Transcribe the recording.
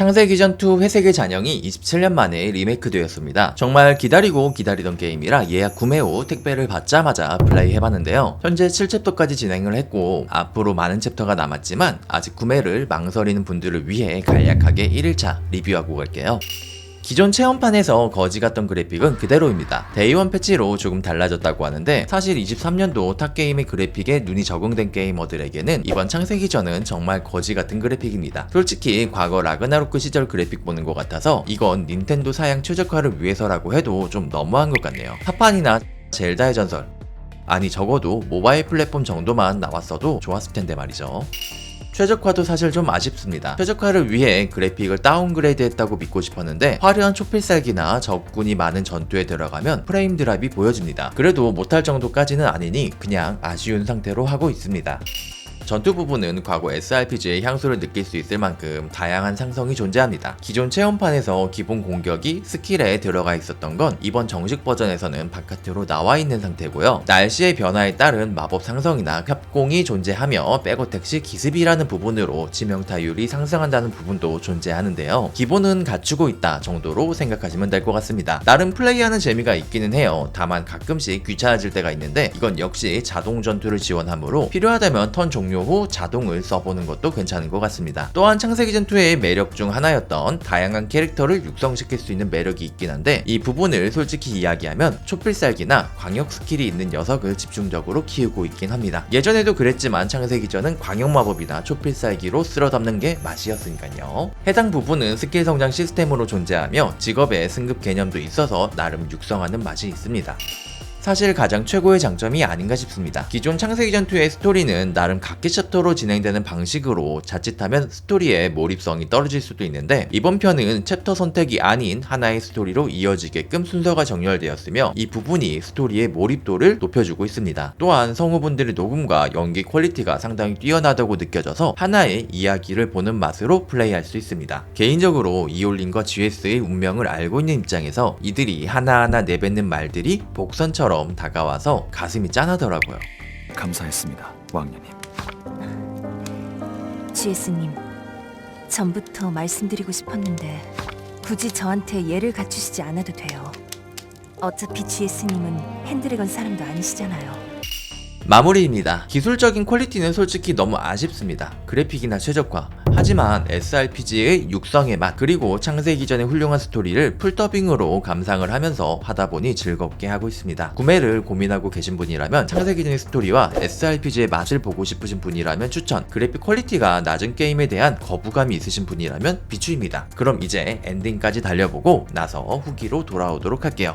창세기 전2 회색의 잔영이 27년 만에 리메이크되었습니다. 정말 기다리고 기다리던 게임이라 예약 구매 후 택배를 받자마자 플레이 해봤는데요. 현재 7챕터까지 진행을 했고 앞으로 많은 챕터가 남았지만 아직 구매를 망설이는 분들을 위해 간략하게 1일차 리뷰하고 갈게요. 기존 체험판에서 거지 같던 그래픽은 그대로입니다. 데이원 패치로 조금 달라졌다고 하는데 사실 23년도 탑게임의 그래픽에 눈이 적응된 게이머들에게는 이번 창세기 전은 정말 거지 같은 그래픽입니다. 솔직히 과거 라그나로크 시절 그래픽 보는 것 같아서 이건 닌텐도 사양 최적화를 위해서라고 해도 좀 너무한 것 같네요. 파판이나 젤다의 전설 아니 적어도 모바일 플랫폼 정도만 나왔어도 좋았을 텐데 말이죠. 최적화도 사실 좀 아쉽습니다. 최적화를 위해 그래픽을 다운그레이드 했다고 믿고 싶었는데 화려한 초필살기나 적군이 많은 전투에 들어가면 프레임 드랍이 보여집니다. 그래도 못할 정도까지는 아니니 그냥 아쉬운 상태로 하고 있습니다. 전투 부분은 과거 SRPG의 향수를 느낄 수 있을 만큼 다양한 상성이 존재합니다. 기존 체험판에서 기본 공격이 스킬에 들어가 있었던 건 이번 정식 버전에서는 바깥으로 나와 있는 상태고요. 날씨의 변화에 따른 마법 상성이나 협공이 존재하며 백어택 시 기습이라는 부분으로 치명타율이 상승한다는 부분도 존재하는데요. 기본은 갖추고 있다 정도로 생각하시면 될 것 같습니다. 나름 플레이하는 재미가 있기는 해요. 다만 가끔씩 귀찮아질 때가 있는데 이건 역시 자동 전투를 지원하므로 필요하다면 턴 종료 후 자동을 써보는 것도 괜찮은 것 같습니다. 또한 창세기전2의 매력 중 하나였던 다양한 캐릭터를 육성시킬 수 있는 매력이 있긴 한데 이 부분을 솔직히 이야기하면 초필살기나 광역 스킬이 있는 녀석을 집중적으로 키우고 있긴 합니다. 예전에도 그랬지만 창세기 전은 광역 마법이나 초필살기로 쓸어 담는 게 맛이었으니까요. 해당 부분은 스킬 성장 시스템으로 존재하며 직업의 승급 개념도 있어서 나름 육성하는 맛이 있습니다. 사실 가장 최고의 장점이 아닌가 싶습니다. 기존 창세기전2의 스토리는 나름 각기 챕터로 진행되는 방식으로 자칫하면 스토리의 몰입성이 떨어질 수도 있는데 이번 편은 챕터 선택이 아닌 하나의 스토리로 이어지게끔 순서가 정렬되었으며 이 부분이 스토리의 몰입도를 높여주고 있습니다. 또한 성우분들의 녹음과 연기 퀄리티가 상당히 뛰어나다고 느껴져서 하나의 이야기를 보는 맛으로 플레이할 수 있습니다. 개인적으로 이올린과 GS의 운명을 알고 있는 입장에서 이들이 하나하나 내뱉는 말들이 복선처럼 다가와서 가슴이 짠하더라고요. 감사했습니다, 왕녀님. GS님, 전부터 말씀드리고 싶었는데 굳이 저한테 예를 갖추시지 않아도 돼요. 어차피 GS님은 펜드래건 사람도 아니시잖아요. 마무리입니다. 기술적인 퀄리티는 솔직히 너무 아쉽습니다. 그래픽이나 최적화. 하지만 SRPG의 육성의 맛 그리고 창세기 전의 훌륭한 스토리를 풀더빙으로 감상을 하면서 하다 보니 즐겁게 하고 있습니다. 구매를 고민하고 계신 분이라면 창세기 전의 스토리와 SRPG의 맛을 보고 싶으신 분이라면 추천. 그래픽 퀄리티가 낮은 게임에 대한 거부감이 있으신 분이라면 비추입니다. 그럼 이제 엔딩까지 달려보고 나서 후기로 돌아오도록 할게요.